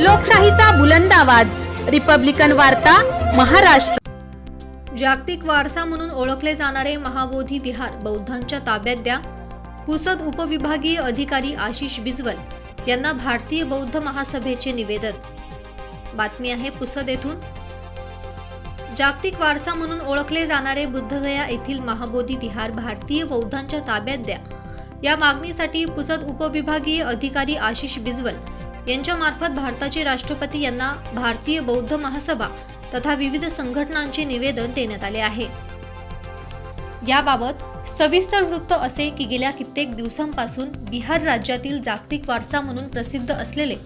लोकशाहीचा बुलंद आवाज. रिपब्लिकन वार्ता महाराष्ट्र. जागतिक वारसा म्हणून ओळखले जाणारे महाबोधी विहार बौद्धांच्या ताब्यात द्या. पुसद उपविभागीय अधिकारी आशिष बिजवल यांना भारतीय बौद्ध महासभेचे निवेदन. बातमी आहे पुसद येथून. जागतिक वारसा म्हणून ओळखले जाणारे बुद्धगया येथील महाबोधी विहार भारतीय बौद्धांच्या ताब्यात द्या. या मागणीसाठी पुसद उपविभागीय अधिकारी आशिष बिजवल यांच्यामार्फत भारताचे राष्ट्रपती यांना भारतीय बौद्ध महासभा तथा विविध संघटनांचे निवेदन देण्यात आले आहे. याबाबत सविस्तर वृत्त असे की गेल्या कित्येक दिवसांपासून बिहार राज्यातील जागतिक वारसा म्हणून प्रसिद्ध असलेले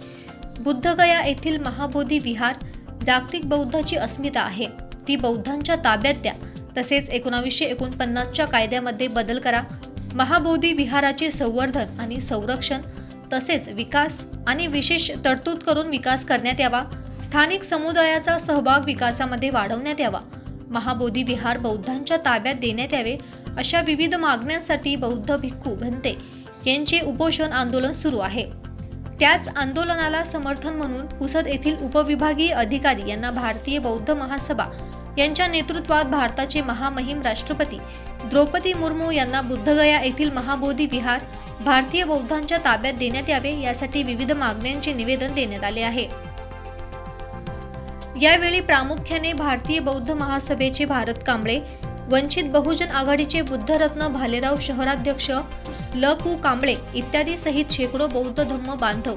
बुद्धगया येथील महाबोधी विहार जागतिक बौद्धाची अस्मिता आहे. ती बौद्धांच्या ताब्यात द्या. तसेच एकोणावीसशे एकोणपन्नासच्या कायद्यामध्ये बदल करा. महाबोधी विहाराचे संवर्धन आणि संरक्षण तसेच विकास आणि विशेष तरतूद करून विकास करण्यात यावा. स्थानिक समुदायाचा सहभाग विकासामध्ये वाढवण्यात यावा. महाबोधी विहार बौद्धांच्या ताब्यात देण्यात यावे अशा विविध मागण्यांसाठी बौद्ध भिक्खू भंते यांचे उपोषण आंदोलन सुरू आहे. त्याच आंदोलनाला समर्थन म्हणून पुसद येथील उपविभागीय अधिकारी यांना भारतीय बौद्ध महासभा यांच्या नेतृत्वात भारताचे महामहिम राष्ट्रपती. द्रौपदी मुर्मू यांना बुद्धगया येथील महाबोधी विहार भारतीय बौद्धांच्या ताब्यात देण्यात यावे यासाठी विविध मागण्यांचे निवेदन देण्यात आले आहे. यावेळी प्रामुख्याने भारतीय बौद्ध महासभेचे भारत कांबळे वंचित बहुजन आघाडीचे बुद्धरत्न भालेराव शहराध्यक्ष ल. पु. कांबळे इत्यादी सहित शेकडो बौद्ध धम्म बांधव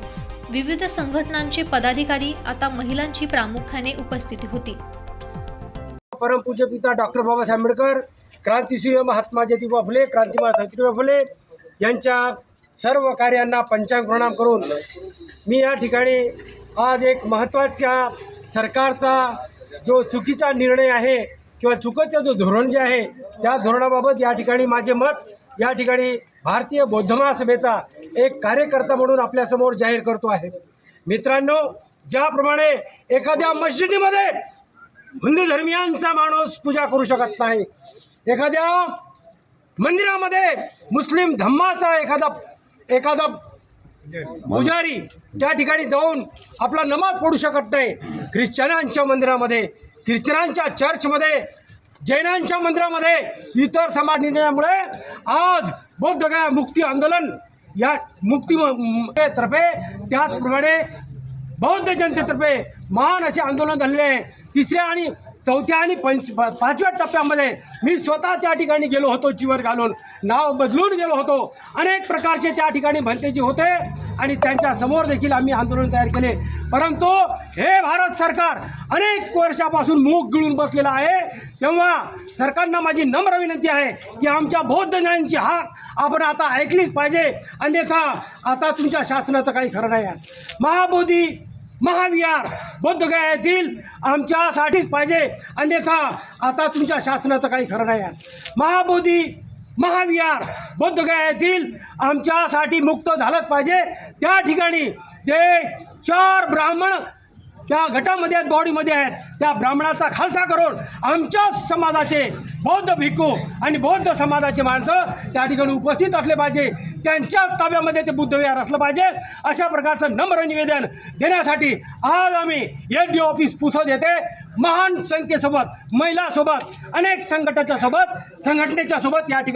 विविध संघटनांचे पदाधिकारी आता महिलांची प्रामुख्याने उपस्थिती होती. परमपूज्य पिता डॉक्टर बाबासाहेब आंबेडकर क्रांतिसिंह महात्मा ज्योतिबा फुले क्रांतिमा सावित्रीबाई फुले यांच्या सर्व कार्यांना पंचांग प्रणाम करून मी या ठिकाणी आज एक महत्त्वाच्या सरकारचा जो चुकीचा निर्णय आहे किंवा चुकीचं जो धोरण जे आहे त्या धोरणाबाबत या ठिकाणी माझे मत या ठिकाणी भारतीय बौद्ध महासभेचा एक कार्यकर्ता म्हणून आपल्यासमोर जाहीर करतो आहे. मित्रांनो ज्याप्रमाणे एखाद्या मस्जिदीमध्ये हिंदू धर्मियांचा माणूस पूजा करू शकत नाही. एखाद्या मंदिरामध्ये मुस्लिम धम्माचा एखादा एखादा पुजारी त्या ठिकाणी जाऊन आपला नमाज पडू शकत नाही. ख्रिश्चनांच्या मंदिरामध्ये ख्रिश्चनांच्या चर्चमध्ये जैनांच्या मंदिरामध्ये इतर समाज निर्णयामुळे आज बौद्धगया मुक्ती आंदोलन या मुक्ती तर्फे त्याचप्रमाणे बौद्ध जनतेतर्फे महान असे आंदोलन झालेले आहे. तिसऱ्या आणि चौथ्या आणि पंच पाचव्या टप्प्यामध्ये मी स्वतः त्या ठिकाणी गेलो होतो चिवर घालून. नाव बदलून गेलो होतो. अनेक प्रकारचे त्या ठिकाणी भंतेजी होते आणि त्यांच्यासमोर देखील आम्ही आंदोलन तयार केले. परंतु हे भारत सरकार अनेक वर्षापासून मूग गिळून बसलेलं आहे. तेव्हा सरकारनं माझी नम्र विनंती आहे की आमच्या बौद्ध न्यायांची हाक आपण आता ऐकलीच पाहिजे. अन्यथा आता तुमच्या शासनाचं काही खरं नाही आहे. महाबोधी महाविहार बोद्धगया येथील आमच्यासाठीच पाहिजे. अन्यथा आता तुमच्या शासनाचं काही खरं नाही आहे. महाबोधी महाविहार बौद्धगयातील येथील आमच्यासाठी मुक्त झालंच पाहिजे. त्या ठिकाणी ते चार ब्राह्मण त्या गटामध्ये आहेत बॉडीमध्ये आहेत. त्या ब्राह्मणाचा खालसा करून आमच्या समाजाचे बौद्ध भिक्खू आणि बौद्ध समाजाचे माणसं त्या ठिकाणी उपस्थित असले पाहिजे. त्यांच्या ताब्यामध्ये ते बुद्धविहार असलं पाहिजे. अशा प्रकारचं नम्र निवेदन देण्यासाठी आज आम्ही एल डी ऑफिस पुसत येते महान संख्येसोबत महिलासोबत अनेक संघटाच्या सोबत संघटनेच्या सोबत या ठिकाणी